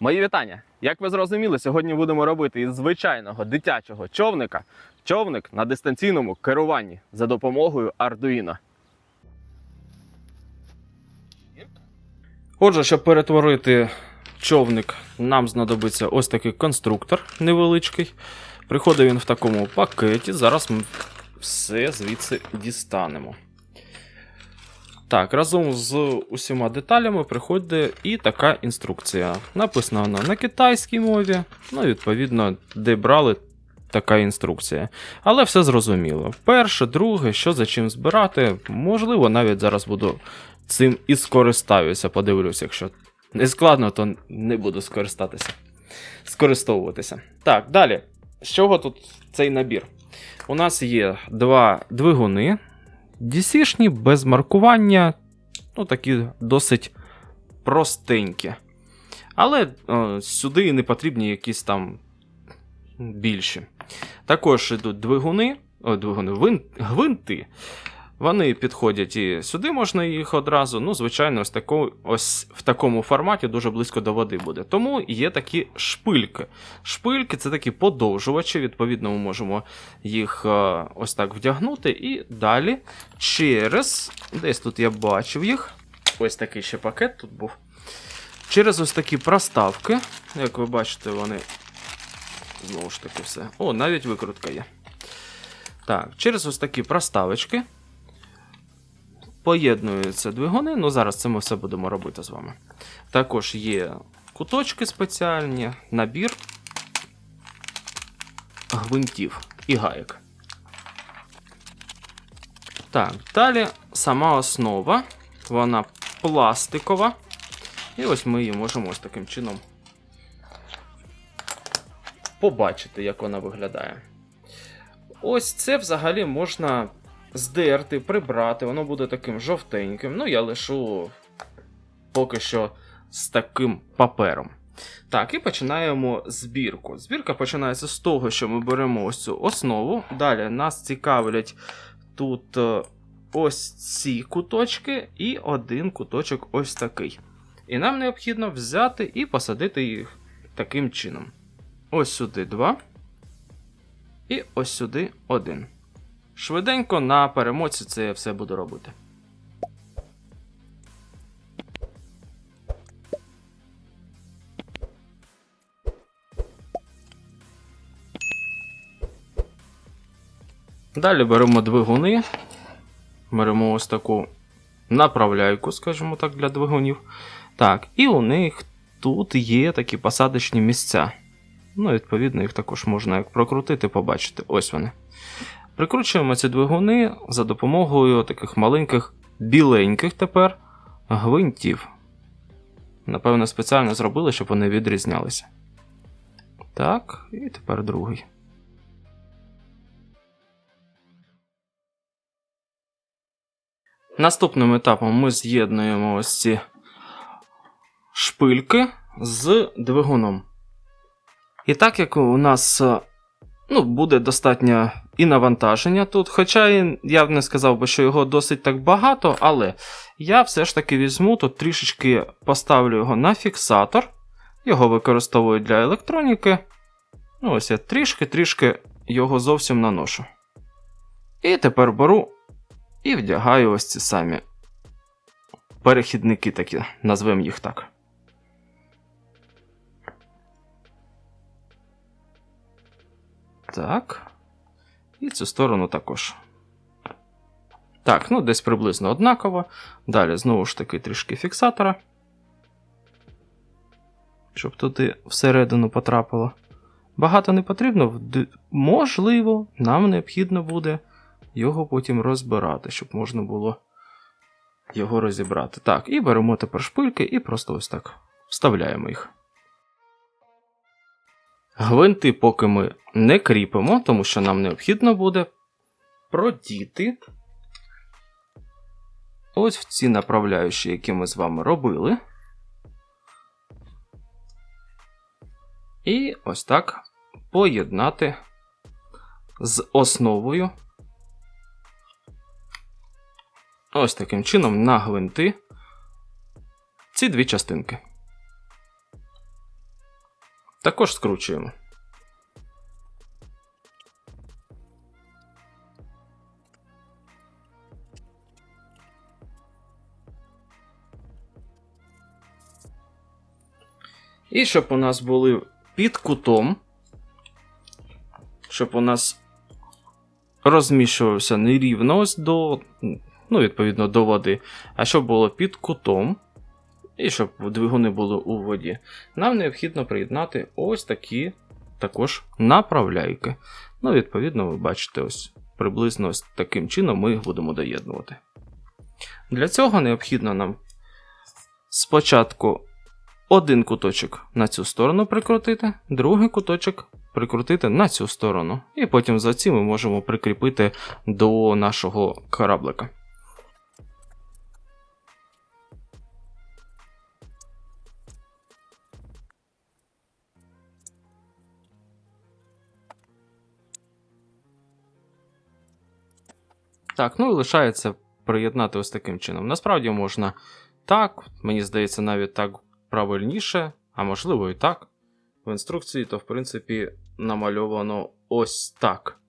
Мої вітання! Як ви зрозуміли, сьогодні будемо робити із звичайного дитячого човника човник на дистанційному керуванні за допомогою Arduino. Отже, щоб перетворити човник, нам знадобиться ось такий конструктор невеличкий. Приходить він в такому пакеті. Зараз ми все звідси дістанемо. Так, разом з усіма деталями приходить і така інструкція. Написана вона на китайській мові, ну, відповідно, де брали така інструкція. Але все зрозуміло. Перше, друге, що за чим збирати, можливо, навіть зараз буду цим і скористаюся, подивлюсь, якщо не складно, то не буду скористатися. Скористовуватися. Так, далі. З чого тут цей набір? У нас є два двигуни. DC-шні, без маркування, ну такі досить простенькі. Але е, сюди не потрібні якісь там більші. Також йдуть двигуни, о, двигуни, вин, гвинти. Вони підходять і сюди можна їх одразу. Ну, звичайно, ось, тако, ось в такому форматі дуже близько до води буде. Тому є такі шпильки. Шпильки це такі подовжувачі, відповідно, ми можемо їх е, ось так вдягнути. І далі через. Десь тут я бачив їх. Ось такий ще пакет тут був. Через ось такі проставки. Як ви бачите, вони. Знову ж таки, все. О, навіть викрутка є. Так, через ось такі проставочки поєднуються двигуни. Ну, зараз це ми все будемо робити з вами. Також є куточки спеціальні, набір гвинтів і гаєк. Так, далі сама основа, вона пластикова. І ось ми її можемо ось таким чином побачити, як вона виглядає. Ось це взагалі можна здерти, прибрати, воно буде таким жовтеньким. Ну, я лишу поки що з таким папером. Так, і починаємо збірку. Збірка починається з того, що ми беремо ось цю основу. Далі нас цікавлять тут е, ось ці куточки і один куточок ось такий. І нам необхідно взяти і посадити їх таким чином. Ось сюди два. І ось сюди один. Швиденько на перемоці це я все буду робити. Далі беремо двигуни. Беремо ось таку направляйку, скажімо так, для двигунів. Так, і у них тут є такі посадочні місця. Ну, відповідно, їх також можна як прокрутити, побачити. Ось вони. Прикручуємо ці двигуни за допомогою таких маленьких біленьких тепер гвинтів. Напевно, спеціально зробили, щоб вони відрізнялися. Так, і тепер другий. Наступним етапом ми з'єднуємо ось ці шпильки з двигуном. І так як у нас ну, буде достатньо і навантаження тут, хоча я б не сказав би, що його досить так багато, але я все ж таки візьму тут трішечки поставлю його на фіксатор. Його використовують для електроніки. Ну, ось я трішки-трішки його зовсім наношу. І тепер беру і вдягаю ось ці самі перехідники такі, назвемо їх так. Так. І цю сторону також. Так, ну десь приблизно однаково. Далі, знову ж таки, трішки фіксатора. Щоб туди всередину потрапило. Багато не потрібно, можливо, нам необхідно буде його потім розбирати, щоб можна було його розібрати. Так, і беремо тепер шпильки і просто ось так вставляємо їх. Гвинти поки ми не кріпимо, тому що нам необхідно буде продіти ось в ці направляючі, які ми з вами робили. І ось так поєднати з основою. Ось таким чином на гвинти ці дві частинки. Також скручуємо. І щоб у нас були під кутом, щоб у нас розміщувався не рівно ось до, ну, відповідно, до води, а щоб було під кутом, і щоб двигуни були у воді, нам необхідно приєднати ось такі також направляйки. Ну, відповідно, ви бачите, ось приблизно ось таким чином ми їх будемо доєднувати. Для цього необхідно нам спочатку один куточок на цю сторону прикрутити, другий куточок прикрутити на цю сторону. І потім за ці ми можемо прикріпити до нашого кораблика. Так, ну і лишається приєднати ось таким чином. Насправді можна так, мені здається, навіть так правильніше, а можливо і так. В інструкції то, в принципі, намальовано ось так.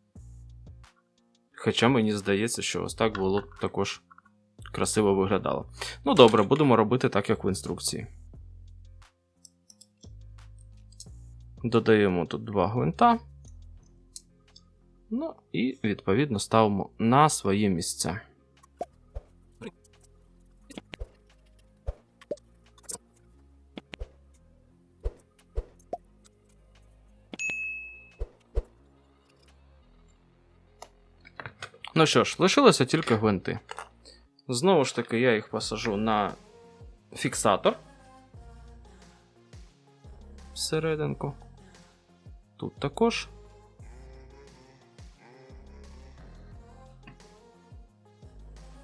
Хоча мені здається, що ось так було також красиво виглядало. Ну добре, будемо робити так, як в інструкції. Додаємо тут два гвинта. Ну і відповідно ставимо на свої місця. Ну що ж, лишилося тільки гвинти. Знову ж таки, я їх посажу на фіксатор. Всерединку. Тут також.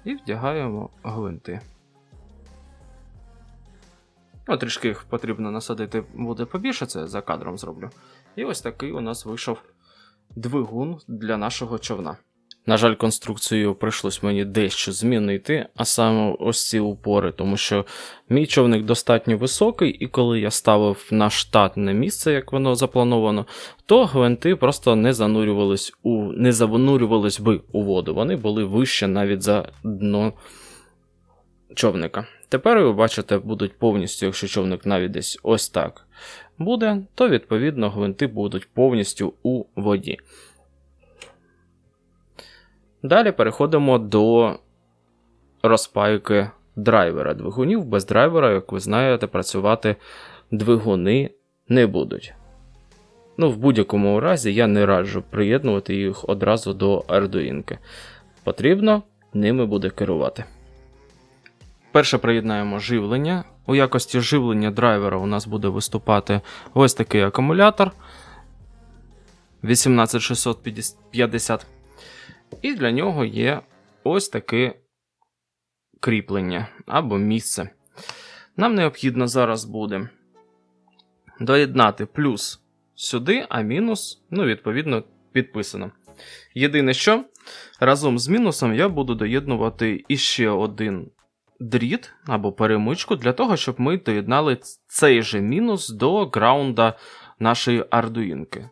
І вдягаємо гвинти. Ну, трішки їх потрібно насадити буде побільше, це за кадром зроблю. І ось такий у нас вийшов двигун для нашого човна. На жаль, конструкцію прийшлось мені дещо змінити, а саме ось ці упори, тому що мій човник достатньо високий, і коли я ставив на штатне місце, як воно заплановано, то гвинти просто не занурювались у не занурювались би у воду. Вони були вище навіть за дно човника. Тепер ви бачите, будуть повністю, якщо човник навіть десь ось так буде, то відповідно гвинти будуть повністю у воді. Далі переходимо до розпайки драйвера двигунів. Без драйвера, як ви знаєте, працювати двигуни не будуть. Ну, в будь-якому разі я не раджу приєднувати їх одразу до Arduino. Потрібно ними буде керувати. Перше приєднаємо живлення. У якості живлення драйвера у нас буде виступати ось такий акумулятор 18650. І для нього є ось таке кріплення або місце. Нам необхідно зараз буде доєднати плюс сюди, а мінус, ну, відповідно, підписано. Єдине, що разом з мінусом я буду доєднувати іще один дріт або перемичку для того, щоб ми доєднали цей же мінус до граунда нашої ардуїнки.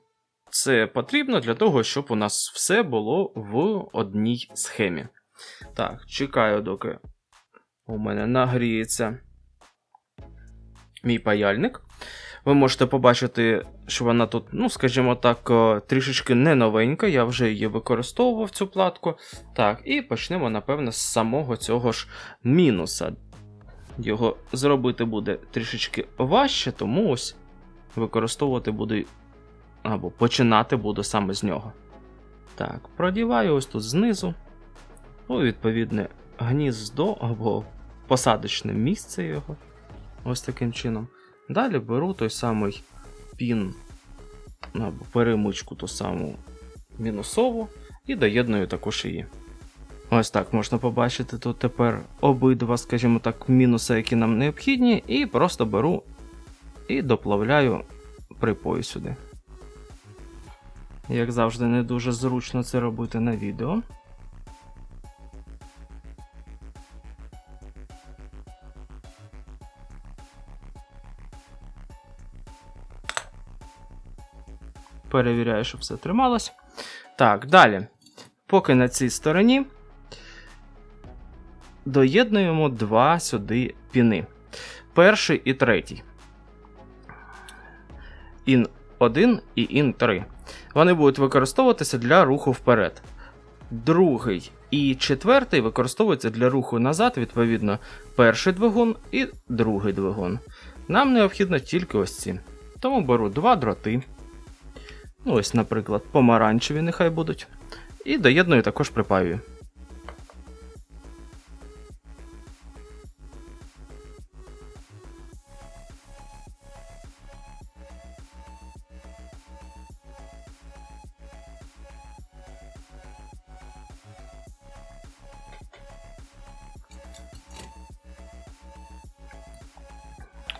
Це потрібно для того, щоб у нас все було в одній схемі. Так, чекаю, доки у мене нагріється мій паяльник. Ви можете побачити, що вона тут, ну, скажімо так, е, трішечки не новенька, я вже її використовував цю платку. Так, і почнемо, напевно, з самого цього ж мінуса. Його зробити буде трішечки важче, тому ось використовувати буду або починати буду саме з нього. Так, продіваю ось тут знизу. Ну, відповідне гніздо або посадочне місце його. Ось таким чином. Далі беру той самий пін або перемичку ту саму мінусову і доєдную також її. Ось так можна побачити тут тепер обидва, скажімо так, мінуси, які нам необхідні, і просто беру і доплавляю припої сюди. Як завжди, не дуже зручно це робити на відео. перевіряю, щоб все трималось. Так, далі. Поки на цій стороні доєднуємо два сюди піни. Перший і третій. Ін 1 і ін 3. Вони будуть використовуватися для руху вперед. Другий і четвертий використовуються для руху назад, відповідно, перший двигун і другий двигун. Нам необхідно тільки ось ці. Тому беру два дроти. Ну, ось, наприклад, помаранчеві нехай будуть. І доєдную також припаюю.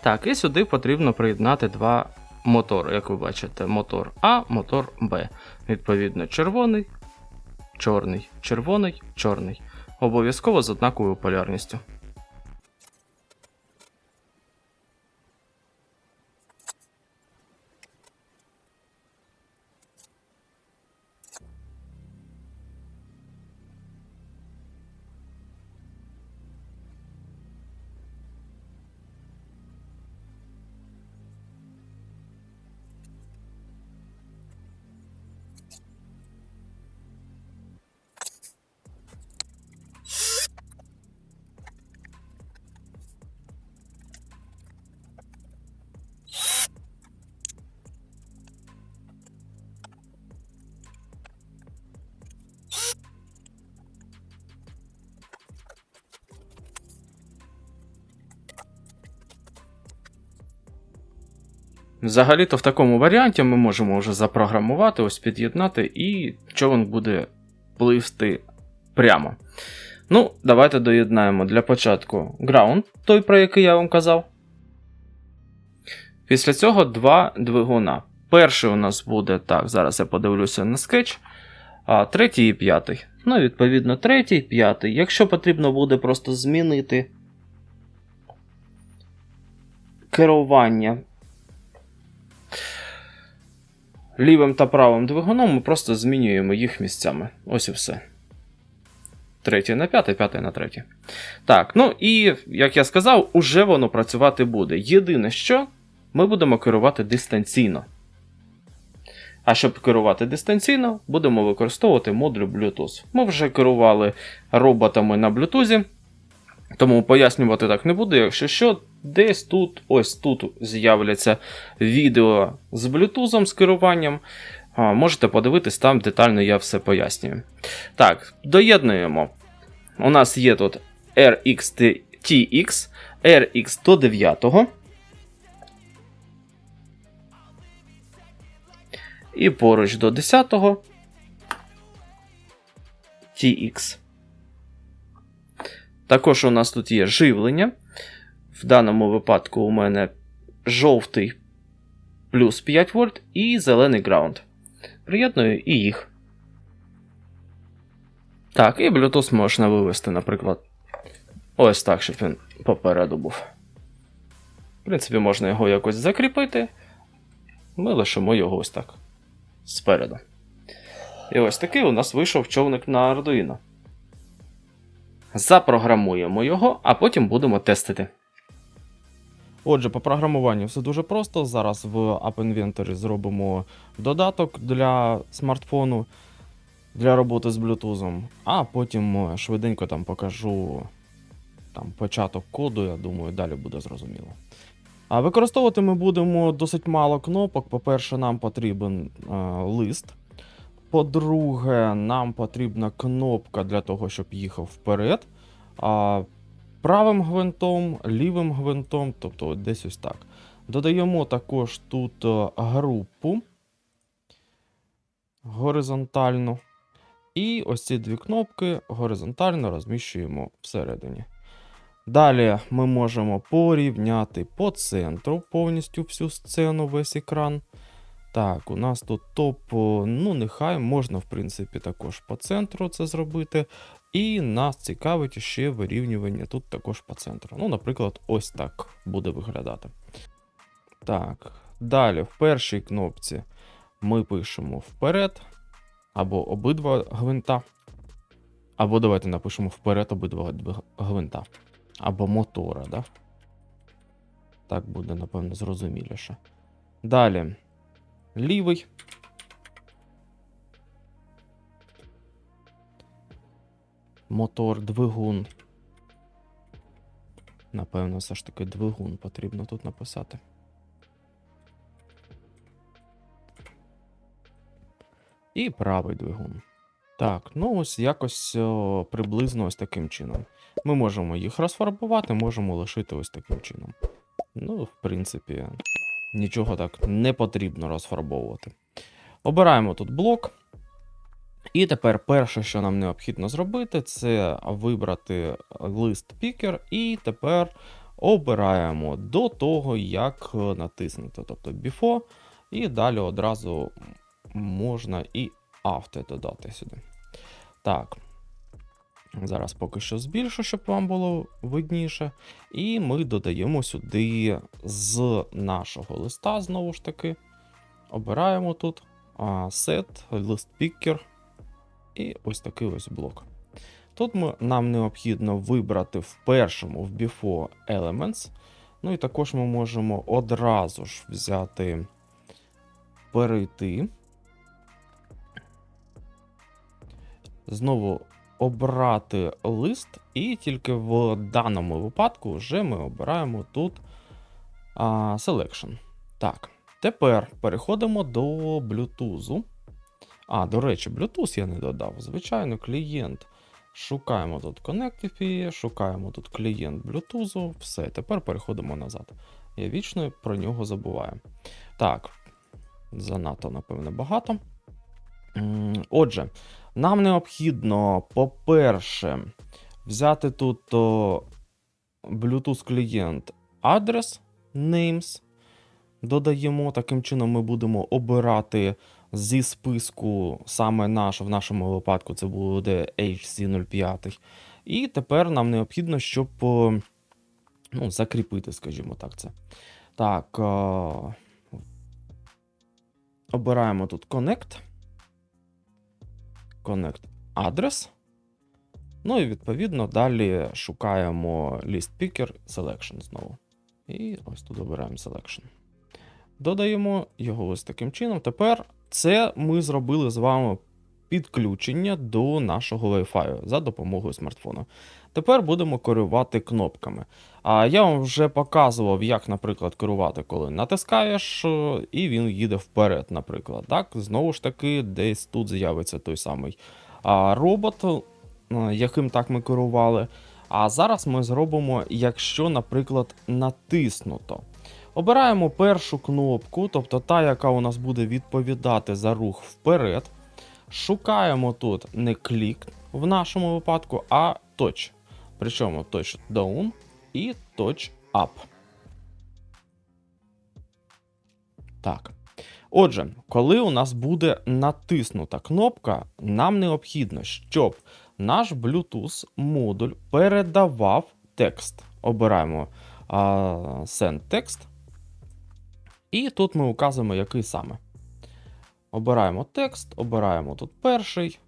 Так, і сюди потрібно приєднати два мотори, як ви бачите, мотор А, мотор Б. Відповідно, червоний, чорний, червоний, чорний. Обов'язково з однаковою полярністю. Взагалі-то в такому варіанті ми можемо вже запрограмувати, ось під'єднати, і човен буде пливти прямо. Ну, давайте доєднаємо для початку ground, той, про який я вам казав. Після цього два двигуна. Перший у нас буде, так, зараз я подивлюся на скетч. А третій і п'ятий. Ну, відповідно, третій, п'ятий. Якщо потрібно буде просто змінити керування лівим та правим двигуном, ми просто змінюємо їх місцями. Ось і все. Третій на п'ятий, п'ятий на третій. Так, ну і, як я сказав, уже воно працювати буде. Єдине, що ми будемо керувати дистанційно. А щоб керувати дистанційно, будемо використовувати модуль Bluetooth. Ми вже керували роботами на Bluetooth, тому пояснювати так не буду. Якщо що, десь тут, ось тут з'являться відео з Bluetooth з керуванням. Можете подивитись, там детально я все пояснюю. Так, доєднуємо. У нас є тут RXTX, RX до 9. І поруч до 10 TX. Також у нас тут є живлення. В даному випадку у мене жовтий плюс 5 вольт і зелений граунд. Приєдную і їх. Так, і Bluetooth можна вивести, наприклад, ось так, щоб він попереду був. В принципі, можна його якось закріпити. Ми лишимо його ось так. Спереду. І ось такий у нас вийшов човник на Arduino. Запрограмуємо його, а потім будемо тестити. Отже, по програмуванню все дуже просто. Зараз в App Inventory зробимо додаток для смартфону для роботи з Bluetooth, а потім е, швиденько там покажу там, початок коду, я думаю, далі буде зрозуміло. А використовувати ми будемо досить мало кнопок. По-перше, нам потрібен е, лист. По-друге, нам потрібна кнопка для того, щоб їхав вперед. А правим гвинтом, лівим гвинтом, тобто десь ось так. Додаємо також тут е, групу горизонтальну. І ось ці дві кнопки горизонтально розміщуємо всередині. Далі ми можемо порівняти по центру повністю всю сцену, весь екран. Так, у нас тут топ, ну нехай можна, в принципі, також по центру це зробити. І нас цікавить ще вирівнювання тут також по центру. Ну, наприклад, ось так буде виглядати. Так, далі в першій кнопці ми пишемо вперед або обидва гвинта. Або давайте напишемо вперед обидва гвинта. Або мотора, да? Так буде, напевно, зрозуміліше. Далі. Лівий. Мотор, двигун. Напевно, все ж таки двигун потрібно тут написати. І правий двигун. Так, ну ось якось о, приблизно ось таким чином. Ми можемо їх розфарбувати, можемо лишити ось таким чином. Ну, в принципі, нічого так не потрібно розфарбовувати. Обираємо тут блок. І тепер перше, що нам необхідно зробити, це вибрати лист пікер, і тепер обираємо до того, як натиснути, тобто before, і далі одразу можна і after додати сюди. Так. Зараз поки що збільшу, щоб вам було видніше. І ми додаємо сюди з нашого листа, знову ж таки. Обираємо тут set, list picker і ось такий ось блок. Тут ми, нам необхідно вибрати в першому в before elements. Ну і також ми можемо одразу ж взяти, перейти. Знову обрати лист, і тільки в даному випадку вже ми обираємо тут а, Selection. Так, тепер переходимо до Bluetooth. А, до речі, Bluetooth я не додав. Звичайно, клієнт. Шукаємо тут Connectivity, шукаємо тут клієнт Bluetooth. Все, тепер переходимо назад. Я вічно про нього забуваю. Так, занадто, напевне, багато. Отже, нам необхідно, по-перше, взяти тут Bluetooth клієнт адрес names. Додаємо. Таким чином ми будемо обирати зі списку саме наш, в нашому випадку це буде HC05. І тепер нам необхідно, щоб ну, закріпити, скажімо так, це. Так. о, Обираємо тут Connect. Connect адрес. Ну і відповідно далі шукаємо list picker selection знову. І ось тут обираємо selection. Додаємо його ось таким чином. Тепер це ми зробили з вами підключення до нашого Wi-Fi за допомогою смартфону. Тепер будемо керувати кнопками. А я вам вже показував, як, наприклад, керувати, коли натискаєш, е, і він їде вперед, наприклад. Так, знову ж таки, десь тут з'явиться той самий робот, е, яким так ми керували. А зараз ми зробимо, якщо, наприклад, натиснуто. Обираємо першу кнопку, тобто та, яка у нас буде відповідати за рух вперед. Шукаємо тут не клік в нашому випадку, а touch. Причому touch down і touch up. Так. Отже, коли у нас буде натиснута кнопка, нам необхідно, щоб наш Bluetooth модуль передавав текст. Обираємо а, Send text. І тут ми указуємо, який саме. Обираємо текст, обираємо тут перший.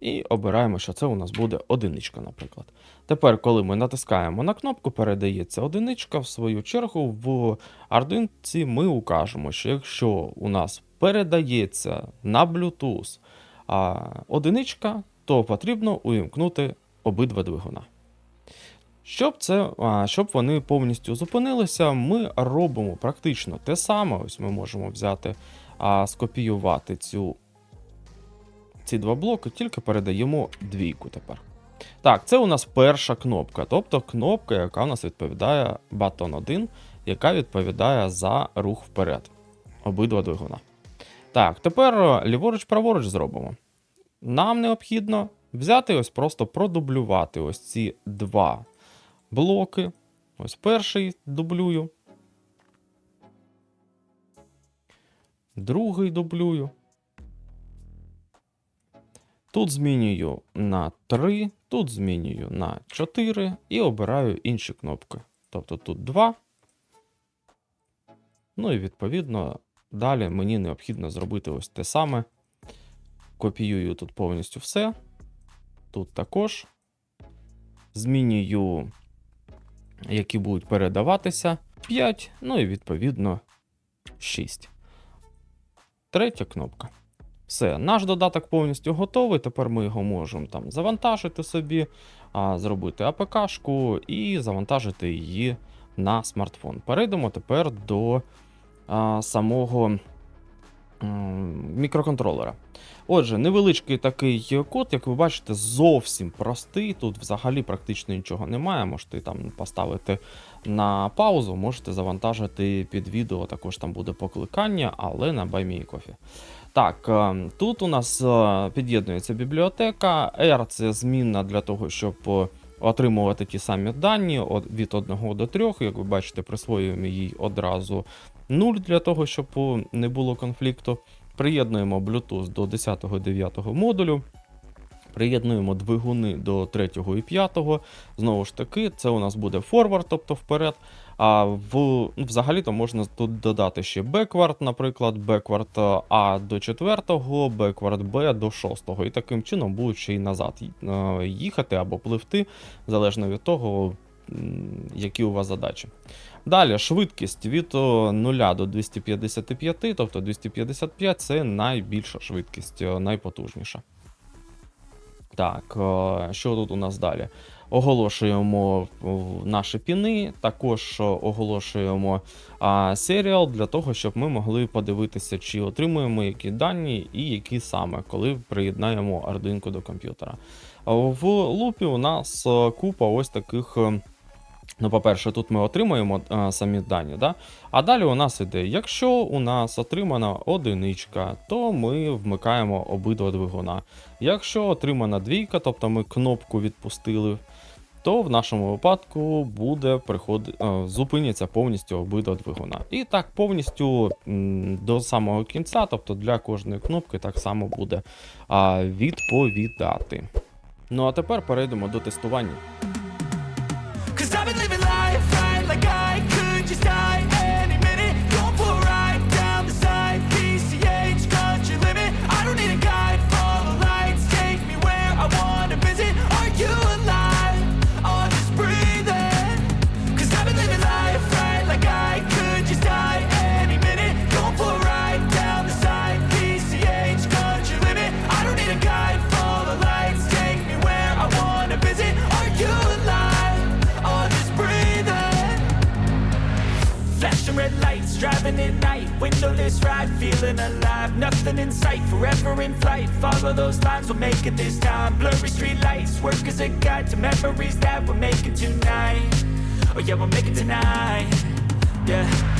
І обираємо, що це у нас буде одиничка, наприклад. Тепер, коли ми натискаємо на кнопку, передається одиничка. В свою чергу, в Arduino ми укажемо, що якщо у нас передається на Bluetooth а, одиничка, то потрібно увімкнути обидва двигуна. Щоб, це, щоб вони повністю зупинилися, ми робимо практично те саме. Ось ми можемо взяти, а, скопіювати цю, ці два блоки, тільки передаємо двійку тепер. Так, це у нас перша кнопка, тобто кнопка, яка у нас відповідає батон 1, яка відповідає за рух вперед. Обидва двигуна. Так, тепер е, ліворуч-праворуч зробимо. Нам необхідно взяти ось просто продублювати ось ці два блоки. Ось перший дублюю. Другий дублюю. Тут змінюю на 3, тут змінюю на 4 і обираю інші кнопки. Тобто тут 2. Ну і відповідно Далі мені необхідно зробити ось те саме. Копіюю тут повністю все. Тут також. Змінюю, які будуть передаватися. 5, ну і відповідно 6. Третя кнопка. Все, наш додаток повністю готовий. Тепер ми його можемо там завантажити собі, зробити АПК-шку і завантажити її на смартфон. Перейдемо тепер до а, самого мікроконтролера. Отже, невеличкий такий код, як ви бачите, зовсім простий. Тут взагалі практично нічого немає. Можете там поставити на паузу, можете завантажити під відео. Також там буде покликання, але на BuyMeCoffee. Так, е, тут у нас е, під'єднується бібліотека. R це змінна для того, щоб отримувати ті самі дані від 1 до 3. Як ви бачите, присвоюємо їй одразу 0 для того, щоб не було конфлікту. Приєднуємо Bluetooth до 10-9 модулю. Приєднуємо двигуни до 3 і 5. Знову ж таки, це у нас буде форвард, тобто вперед. А в, ну, взагалі-то можна тут додати ще беквард, наприклад, беквард А до 4, беквард Б до 6. І таким чином будуть ще й назад е, їхати або пливти, залежно від того, які у вас задачі. Далі швидкість від 0 до 255, тобто 255 це найбільша швидкість, найпотужніша. Так, що тут у нас далі? Оголошуємо наші піни, також оголошуємо а, серіал для того, щоб ми могли подивитися, чи отримуємо які дані і які саме, коли приєднаємо Arduino до комп'ютера. В лупі у нас купа ось таких. Е, Ну, по-перше, тут ми отримуємо а, самі дані, да? а далі у нас іде, якщо у нас отримана одиничка, то ми вмикаємо обидва двигуна. Якщо отримана двійка, тобто ми кнопку відпустили, то в нашому випадку буде приходи... е, зупиняться повністю обидва двигуна. І так повністю до самого кінця, тобто для кожної кнопки так само буде а, відповідати. Ну а тепер перейдемо до тестування. Like I in flight. Follow those lines, we'll make it this time. Blurry street lights, work as a guide to memories that we're making tonight. Oh yeah, we'll make it tonight. Yeah.